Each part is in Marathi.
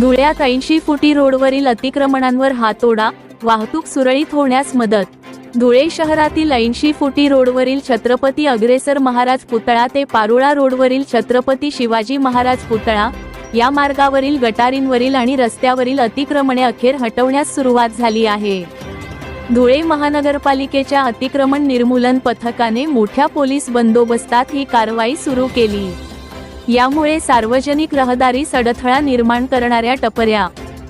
धुळ्यात ऐंशी फुटी रोडवरील अतिक्रमणांवर हातोडा वाहतूक सुरळीत होण्यास मदत. धुळे शहरातील ऐंशी फुटी रोडवरील छत्रपती अग्रेसर महाराज पुतळा ते पारोळा रोडवरील छत्रपती शिवाजी महाराज पुतळा या मार्गावरील गटारींवरील आणि रस्त्यावरील अतिक्रमणे अखेर हटवण्यास सुरुवात झाली आहे. धुळे महानगरपालिकेच्या अतिक्रमण निर्मूलन पथकाने मोठ्या पोलीस बंदोबस्तात ही कारवाई सुरू केली. यामुळे सार्वजनिक रहदारी अडथळा निर्माण करणाऱ्या टपऱ्या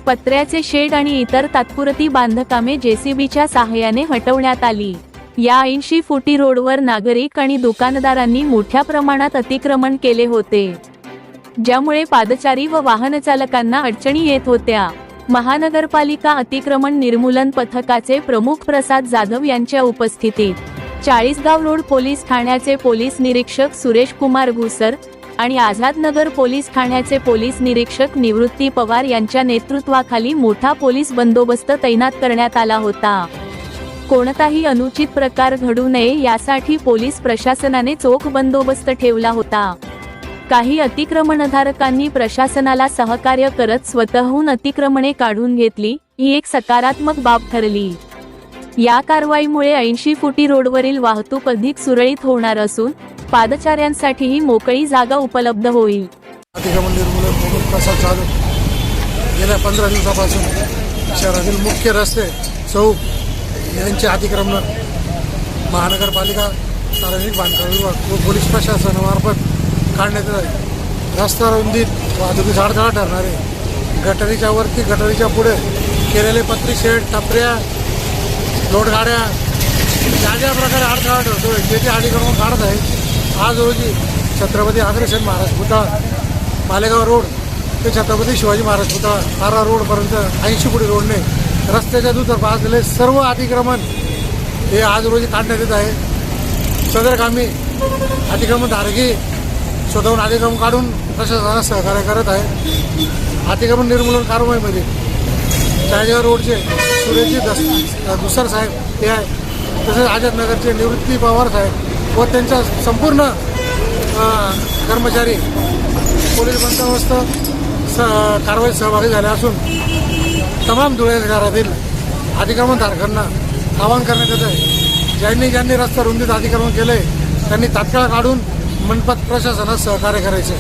पत्र्याचे शेड आणि इतर तात्पुरती बांधकामे जेसीबीच्या सहाय्याने हटवण्यात आली. या ऐंशी फुटी रोडवर नागरिक आणि दुकानदारांनी मोठ्या प्रमाणात अतिक्रमण केले होते. ज्यामुळे पादचारी व वाहन चालकांना अडचणी येत होत्या. महानगरपालिका अतिक्रमण निर्मूलन पथकाचे प्रमुख प्रसाद जाधव यांच्या उपस्थितीत चाळीसगाव रोड पोलीस ठाण्याचे पोलीस निरीक्षक सुरेश कुमार घुसर आणि आझादनगर पोलीस ठाण्याचे पोलीस निरीक्षक निवृत्ती पवार यांच्या नेतृत्वाखाली मोठा पोलीस बंदोबस्त तैनात करण्यात आला होता. कोणताही अनुचित प्रकार घडू नये यासाठी पोलीस प्रशासनाने चोख बंदोबस्त ठेवला होता. काही अतिक्रमणधारकांनी प्रशासनाला सहकार्य करत स्वतःहून अतिक्रमणे काढून घेतली ही एक सकारात्मक बाब ठरली. या कारवाईमुळे ऐंशी फुटी रोडवरील वाहतूक अधिक सुरळीत होणार असून पादचाऱ्यांसाठीही मोकळी जागा उपलब्ध होईल. अतिक्रमण निर्मूलन प्रसाद जाधव गेल्या पंधरा दिवसापासून शहरातील मुख्य रस्ते चौक यांचे अतिक्रमण. महानगरपालिका सार्वजनिक बांधकाम विभाग व पोलीस प्रशासनामार्फत काढण्यात येत आहे रस्ता रुंदीत वाहतुकीस अडथळा ठरणारे. गटारीच्या वरती गटारीच्या पुढे केलेले पत्री शेड टपऱ्या लोडगाड्या ज्या ज्या प्रकारे अडथळा ठरतो जे जे अतिक्रमण काढत आहे आज रोजी छत्रपती अग्रसेन महाराज पुतळा मालेगाव रोड ते छत्रपती शिवाजी महाराज पुतळा तारा रोडपर्यंत ऐंशी कोटी रोडने रस्त्याच्या दुतर्फ असलेले सर्व अतिक्रमण हे आज रोजी काढण्यात येत आहे. सदर कामी अतिक्रमण धारकी स्वतःहून अतिक्रमण काढून प्रशासनाला सहकार्य करत आहे. अतिक्रमण निर्मूलन कारवाईमध्ये चाळीसगाव रोडचे सुरेशजी दस दुसर साहेब हे आहे. तसेच आझादनगरचे निवृत्ती पवार साहेब व त्यांच्या संपूर्ण कर्मचारी पोलीस बंदोबस्त स कारवाईत सहभागी झाले असून तमाम धुळे शहरातील अतिक्रमणधारकांना आवाहन करण्यात येत आहे ज्यांनी ज्यांनी रस्ता रुंदीत अतिक्रमण केले त्यांनी तात्काळ काढून मनपत प्रशासनास सहकार्य करायचे